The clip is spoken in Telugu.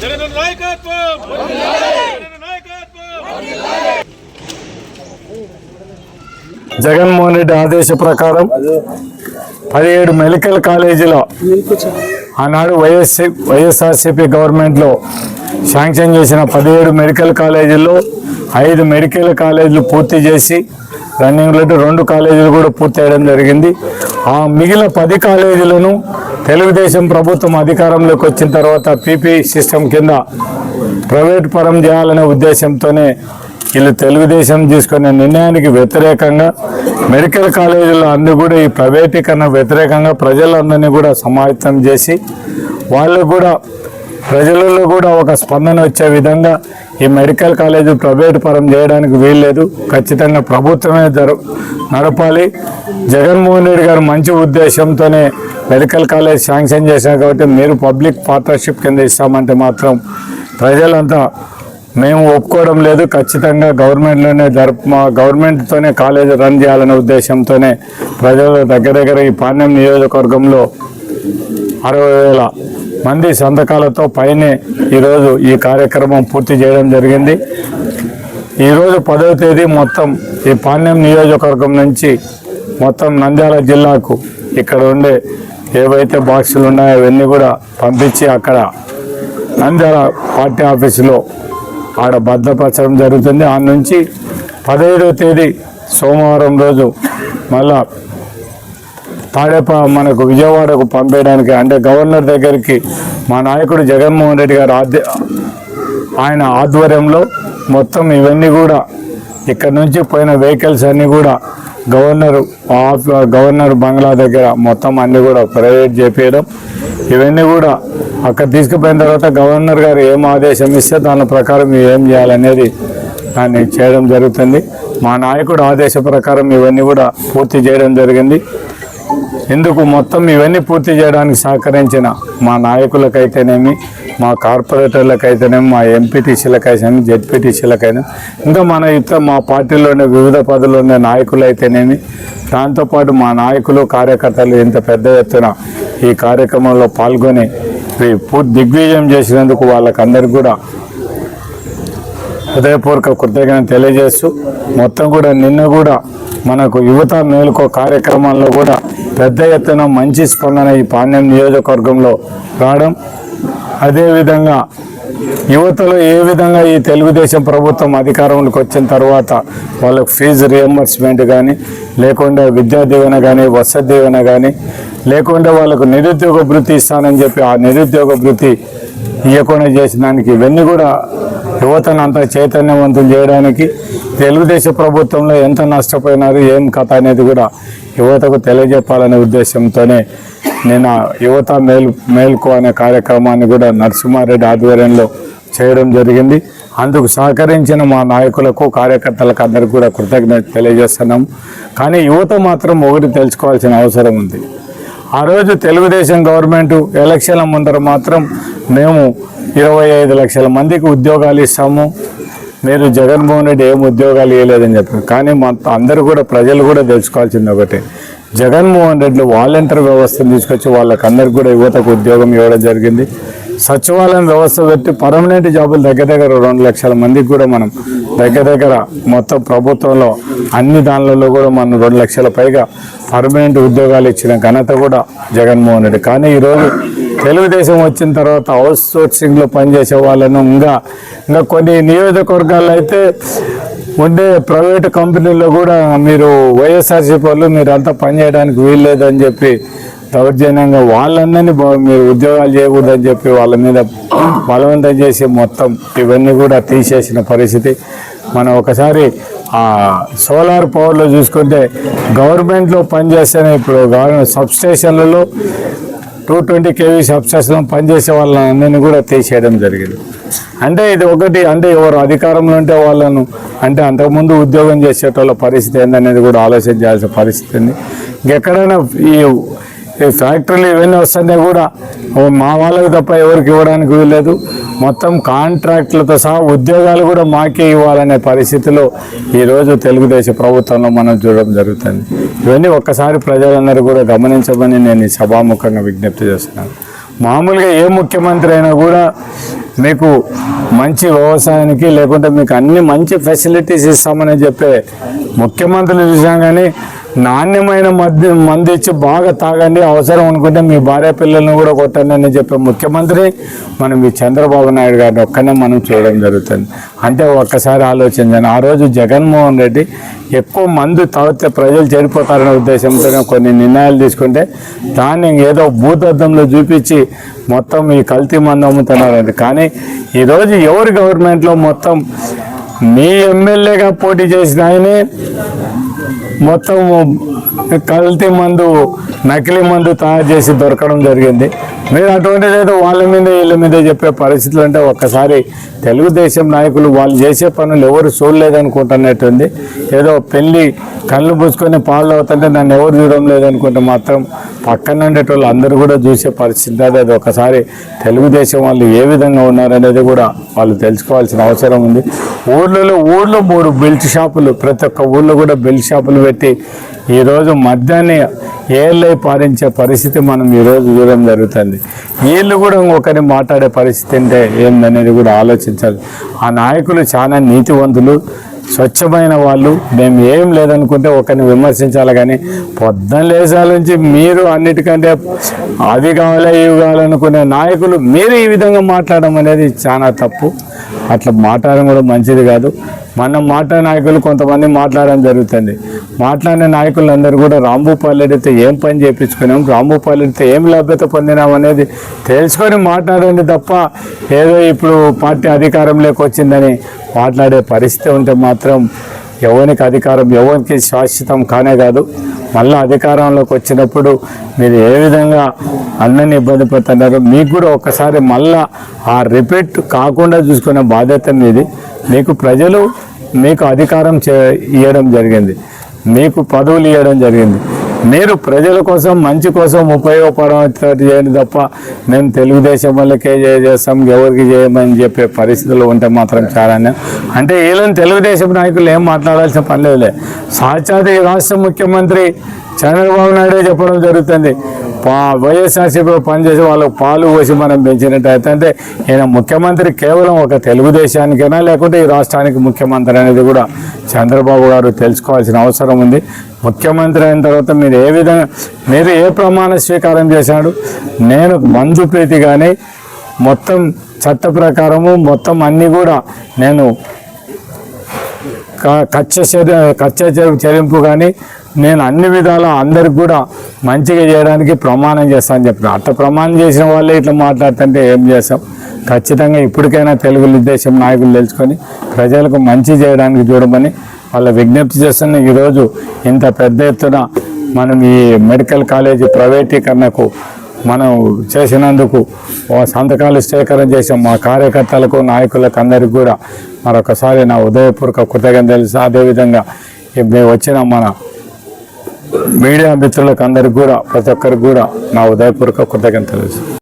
జగన్ నాయకత్వం! జగన్మోహన్ రెడ్డి ఆదేశ ప్రకారం పదిహేడు మెడికల్ కాలేజీలో ఆనాడు వైఎస్ వైఎస్ఆర్సీపీ గవర్నమెంట్లో శాంక్షన్ చేసిన పదిహేడు మెడికల్ కాలేజీల్లో ఐదు మెడికల్ కాలేజీలు పూర్తి చేసి రన్నింగ్లో రెండు కాలేజీలు కూడా పూర్తయ్యడం జరిగింది. ఆ మిగిలిన పది కాలేజీలను తెలుగుదేశం ప్రభుత్వం అధికారంలోకి వచ్చిన తర్వాత పీపీ సిస్టమ్ కింద ప్రైవేట్ పరం చేయాలనే ఉద్దేశంతోనే వీళ్ళు తెలుగుదేశం తీసుకునే నిర్ణయానికి వ్యతిరేకంగా మెడికల్ కాలేజీలో అన్ని కూడా ఈ ప్రైవేటీకరణ వ్యతిరేకంగా ప్రజలందరినీ కూడా సమాయత్తం చేసి వాళ్ళు కూడా ప్రజలలో కూడా ఒక స్పందన వచ్చే విధంగా ఈ మెడికల్ కాలేజ్ ప్రైవేట్ పరం చేయడానికి వీల్లేదు. ఖచ్చితంగా ప్రభుత్వమే నడపాలి. జగన్మోహన్ రెడ్డి గారు మంచి ఉద్దేశంతోనే మెడికల్ కాలేజ్ శాంక్షన్ చేశారు కాబట్టి మీరు పబ్లిక్ పార్ట్నర్షిప్ కింద ఇస్తామంటే మాత్రం ప్రజలంతా మేము ఒప్పుకోవడం లేదు. ఖచ్చితంగా గవర్నమెంట్లోనే జరుపు మా గవర్నమెంట్తోనే కాలేజ్ రన్ చేయాలనే ఉద్దేశంతోనే ప్రజలు దగ్గర దగ్గర ఈ పాణ్యం నియోజకవర్గంలో అరవై వేల మంది సంతకాలతో పైనే ఈరోజు ఈ కార్యక్రమం పూర్తి చేయడం జరిగింది. ఈరోజు పదవ తేదీ మొత్తం ఈ పాణ్యం నియోజకవర్గం నుంచి మొత్తం నంద్యాల జిల్లాకు ఇక్కడ ఉండే ఏవైతే బాక్సులు ఉన్నాయో అవన్నీ కూడా పంపించి అక్కడ నంద్యాల పార్టీ ఆఫీసులో ఆడ భద్రపరచడం జరుగుతుంది. ఆ నుంచి పదహైదవ తేదీ సోమవారం రోజు మళ్ళా తాడేప మనకు విజయవాడకు పంపేయడానికి అంటే గవర్నర్ దగ్గరికి మా నాయకుడు జగన్మోహన్ రెడ్డి గారు ఆధ్య ఆయన ఆధ్వర్యంలో మొత్తం ఇవన్నీ కూడా ఇక్కడ నుంచి పోయిన వెహికల్స్ అన్నీ కూడా గవర్నర్ గవర్నర్ బంగ్లా దగ్గర మొత్తం అన్నీ కూడా ప్రైవేట్ చేపించడం ఇవన్నీ కూడా అక్కడ తీసుకుపోయిన తర్వాత గవర్నర్ గారు ఏం ఆదేశం ఇస్తే దాని ప్రకారం ఏం చేయాలనేది దాన్ని చేయడం జరుగుతుంది. మా నాయకుడు ఆదేశ ప్రకారం ఇవన్నీ కూడా పూర్తి చేయడం జరిగింది. ఇందుకు మొత్తం ఇవన్నీ పూర్తి చేయడానికి సహకరించిన మా నాయకులకైతేనేమి మా కార్పొరేటర్లకైతేనేమి మా ఎంపీటీసీలకైతేనేమి జెడ్పీటీసీలకైనా ఇంకా మన ఇతర మా పార్టీలోనే వివిధ పదవుల్లో ఉన్న అయితేనేమి దాంతోపాటు మా నాయకులు కార్యకర్తలు ఇంత పెద్ద ఎత్తున ఈ కార్యక్రమంలో పాల్గొని పూర్తి దిగ్విజయం చేసినందుకు వాళ్ళకందరికీ కూడా హృదయపూర్వక కృతజ్ఞత తెలియజేస్తూ మొత్తం కూడా నిన్న కూడా మనకు యువత మేలుకో కార్యక్రమాల్లో కూడా పెద్ద ఎత్తున మంచి స్పందన ఈ పాణ్యం నియోజకవర్గంలో రావడం. అదేవిధంగా యువతలో ఏ విధంగా ఈ తెలుగుదేశం ప్రభుత్వం అధికారంలోకి వచ్చిన తర్వాత వాళ్ళకు ఫీజు రియంబర్స్మెంట్ కానీ లేకుండా విద్యా దీవెన కానీ వసతి దీవెన కానీ లేకుండా వాళ్ళకు నిరుద్యోగ భృతి ఇస్తానని చెప్పి ఆ నిరుద్యోగ భృతి ఇవ్వకుండా చేసిన దానికి ఇవన్నీ కూడా యువతను అంత చైతన్యవంతం చేయడానికి తెలుగుదేశం ప్రభుత్వంలో ఎంత నష్టపోయినారు ఏం కథ అనేది కూడా యువతకు తెలియజెప్పాలనే ఉద్దేశంతోనే నేను యువత మేలు మేల్కో అనే కార్యక్రమాన్ని కూడా నరసింహారెడ్డి ఆధ్వర్యంలో చేయడం జరిగింది. అందుకు సహకరించిన మా నాయకులకు కార్యకర్తలకు అందరికీ కూడా కృతజ్ఞత తెలియజేస్తున్నాం. కానీ యువత మాత్రం ఒకటి తెలుసుకోవాల్సిన అవసరం ఉంది. ఆ రోజు తెలుగుదేశం గవర్నమెంట్ ఎలక్షన్ల ముందర మాత్రం మేము ఇరవై ఐదు లక్షల మందికి ఉద్యోగాలు ఇస్తాము. మీరు జగన్మోహన్ రెడ్డి ఏం ఉద్యోగాలు ఇవ్వలేదని చెప్పారు. కానీ మా అందరూ కూడా ప్రజలు కూడా తెలుసుకోవాల్సింది ఒకటి. జగన్మోహన్ రెడ్డి వాలంటీర్ వ్యవస్థను తీసుకొచ్చి వాళ్ళకందరికి కూడా యువతకు ఉద్యోగం ఇవ్వడం జరిగింది. సచివాలయం వ్యవస్థ పెట్టి పర్మనెంట్ జాబులు దగ్గర దగ్గర రెండు లక్షల మందికి కూడా మనం దగ్గర దగ్గర మొత్తం ప్రభుత్వంలో అన్ని దానిలలో కూడా మనం రెండు లక్షల పైగా పర్మనెంట్ ఉద్యోగాలు ఇచ్చిన ఘనత కూడా జగన్మోహన్ రెడ్డి. కానీ ఈరోజు తెలుగుదేశం వచ్చిన తర్వాత హౌస్ సోర్సింగ్లో పనిచేసే వాళ్ళను ఇంకా ఇంకా కొన్ని నియోజకవర్గాల్లో అయితే ఉండే ప్రైవేట్ కంపెనీల్లో కూడా మీరు వైఎస్ఆర్సీపీ వాళ్ళు మీరు అంతా పనిచేయడానికి వీల్లేదని చెప్పి దౌర్జన్యంగా వాళ్ళందరినీ మీరు ఉద్యోగాలు చేయకూడదని చెప్పి వాళ్ళ మీద బలవంతం చేసి మొత్తం ఇవన్నీ కూడా తీసేసిన పరిస్థితి. మనం ఒకసారి ఆ సోలార్ పవర్లో చూసుకుంటే గవర్నమెంట్లో పనిచేస్తేనే ఇప్పుడు గవర్నమెంట్ సబ్ స్టేషన్లలో టూ ట్వంటీ కేవీ సబ్స్టేషన్లో పనిచేసే వాళ్ళని కూడా తీసేయడం జరిగింది. అంటే ఇది ఒకటి అంటే ఎవరు అధికారంలో ఉంటే వాళ్ళను అంటే అంతకుముందు ఉద్యోగం చేసేటోళ్ళ పరిస్థితి ఏందనేది కూడా ఆలోచన చేయాల్సిన పరిస్థితి ఉంది. ఇంకెక్కడైనా ఈ ఫ్యాక్టరీలు ఇవన్నీ వస్తున్నాయి కూడా మా వాళ్ళకి తప్ప ఎవరికి ఇవ్వడానికి వీల్లేదు. మొత్తం కాంట్రాక్టులతో సహా ఉద్యోగాలు కూడా మాకే ఇవ్వాలనే పరిస్థితిలో ఈరోజు తెలుగుదేశం ప్రభుత్వంలో మనం చూడడం జరుగుతుంది. ఇవన్నీ ఒక్కసారి ప్రజలందరూ కూడా గమనించమని నేను సభాముఖంగా విజ్ఞప్తి చేస్తున్నాను. మామూలుగా ఏ ముఖ్యమంత్రి అయినా కూడా మీకు మంచి వ్యవసాయానికి లేకుంటే మీకు అన్ని మంచి ఫెసిలిటీస్ ఇస్తామని చెప్పే ముఖ్యమంత్రులు చూసాం కానీ నాణ్యమైన మద్య మందు ఇచ్చి బాగా తాగండి అవసరం అనుకుంటే మీ భార్య పిల్లల్ని కూడా కొట్టండి అని చెప్పే ముఖ్యమంత్రి మనం ఈ చంద్రబాబు నాయుడు గారిని ఒక్కనే మనం చేయడం జరుగుతుంది. అంటే ఒక్కసారి ఆలోచించండి. ఆ రోజు జగన్మోహన్ రెడ్డి ఎక్కువ మందు తాగితే ప్రజలు చెడిపోతారనే ఉద్దేశంతో కొన్ని నిర్ణయాలు తీసుకుంటే దాన్ని ఏదో భూతద్దంలో చూపించి మొత్తం ఈ కల్తీ మందు అమ్ముతున్నారండి కానీ ఈరోజు ఎవరి గవర్నమెంట్లో మొత్తం మీ ఎమ్మెల్యేగా పోటీ చేసిన ఆయనే మొత్తం కల్తీ మందు నకిలీ మందు తయారు చేసి దొరకడం జరిగింది. మీరు అటువంటిది ఏదో వాళ్ళ మీద వీళ్ళ మీద చెప్పే పరిస్థితులు అంటే ఒక్కసారి తెలుగుదేశం నాయకులు వాళ్ళు చేసే పనులు ఎవరు చూడలేదనుకుంటున్నట్టుంది. ఏదో పెళ్ళి కళ్ళు పూసుకొని పాలు అవుతుంటే నన్ను ఎవరు చూడడం లేదనుకుంటే మాత్రం పక్కన ఉండేటోళ్ళు అందరూ కూడా చూసే పరిస్థితి. అది అది ఒకసారి తెలుగుదేశం వాళ్ళు ఏ విధంగా ఉన్నారనేది కూడా వాళ్ళు తెలుసుకోవాల్సిన అవసరం ఉంది. ఊర్లలో ఊర్లో మూడు బెల్ట్ షాపులు ప్రతి ఒక్క ఊర్లో కూడా బెల్ట్ షాపులు పెట్టి ఈరోజు మద్యాన్ని ఏళ్ళై పారించే పరిస్థితి మనం ఈరోజు చూడడం జరుగుతుంది. వీళ్ళు కూడా ఒకరిని మాట్లాడే పరిస్థితి అంటే ఏందనేది కూడా ఆలోచించాలి. ఆ నాయకులు చాలా నీతివంతులు స్వచ్ఛమైన వాళ్ళు. మేము ఏం లేదనుకుంటే ఒకరిని విమర్శించాలి కానీ పొద్దున లేచాల నుంచి మీరు అన్నిటికంటే అవి కావాలి ఇవి కావాలనుకునే నాయకులు మీరు ఈ విధంగా మాట్లాడడం అనేది చాలా తప్పు. అట్లా మాట్లాడడం కూడా మంచిది కాదు. మనం మాట్లాడే నాయకులు కొంతమంది మాట్లాడడం జరుగుతుంది. మాట్లాడిన నాయకులందరూ కూడా రాంభూపాలెడితే ఏం పని చేయించుకున్నాం రాంభూపాలెడితే ఏం లభ్యత పొందినాం అనేది తెలుసుకొని మాట్లాడండి తప్ప ఏదో ఇప్పుడు పార్టీ అధికారంలోకి వచ్చిందని మాట్లాడే పరిస్థితి ఉంటే మాత్రం ఎవరికి అధికారం ఎవరికి శాశ్వతం కానే కాదు. మళ్ళీ అధికారంలోకి వచ్చినప్పుడు మీరు ఏ విధంగా అన్నని ఇబ్బంది పెడుతున్నారు మీకు కూడా ఒక్కసారి మళ్ళా ఆ రిపీట్ కాకుండా చూసుకునే బాధ్యత మీది. మీకు ప్రజలు మీకు అధికారం చే ఇవ్వడం జరిగింది. మీకు పదవులు ఇవ్వడం జరిగింది. మీరు ప్రజల కోసం మంచి కోసం ఉపయోగపడేటట్టు చేయండి తప్ప మేము తెలుగుదేశం వాళ్ళకే చే- చేస్తాం ఎవరికి చేయమని చెప్పే పరిస్థితులు ఉంటే మాత్రం చాలానే. అంటే వీళ్ళని తెలుగుదేశం నాయకులు ఏం మాట్లాడాల్సిన పని లేదులే. సాక్షాత్ ఈ రాష్ట్ర ముఖ్యమంత్రి చంద్రబాబు నాయుడే చెప్పడం జరుగుతుంది. పా వైఎస్ఆర్సీపీ పనిచేసి వాళ్ళకు పాలు పోసి మనం పెంచినట్టయితే అంటే ఈయన ముఖ్యమంత్రి కేవలం ఒక తెలుగుదేశానికైనా లేకుంటే ఈ రాష్ట్రానికి ముఖ్యమంత్రి అనేది కూడా చంద్రబాబు గారు తెలుసుకోవాల్సిన అవసరం ఉంది. ముఖ్యమంత్రి అయిన తర్వాత మీరు ఏ విధంగా మీరు ఏ ప్రమాణ స్వీకారం చేశాడు? నేను మంజు ప్రీతి కానీ మొత్తం చట్ట ప్రకారము మొత్తం అన్నీ కూడా నేను క- కచ్చ కచ్చ చెల్లింపు కానీ నేను అన్ని విధాల అందరికి కూడా మంచిగా చేయడానికి ప్రమాణం చేస్తాను చెప్పిన. అట్ట ప్రమాణం చేసిన వాళ్ళే ఇట్లా మాట్లాడుతుంటే ఏం చేస్తాం? ఖచ్చితంగా ఇప్పటికైనా తెలుగు దేశం నాయకులు తెలుసుకొని ప్రజలకు మంచి చేయడానికి చూడమని వాళ్ళ విజ్ఞప్తి చేస్తున్న ఈరోజు ఇంత పెద్ద ఎత్తున మనం ఈ మెడికల్ కాలేజీ ప్రైవేటీకరణకు మనం చేసినందుకు సంతకాలు సేకరణ చేసాం మా కార్యకర్తలకు నాయకులకు అందరికి కూడా మరొకసారి నా ఉదయపూర్వక కృతజ్ఞత తెలుసు అదేవిధంగా మేము వచ్చిన మన మీడియా మిత్రులకు అందరికి కూడా ప్రతి ఒక్కరికి కూడా నా ఉదయపూర్వక కృతజ్ఞత తెలుసు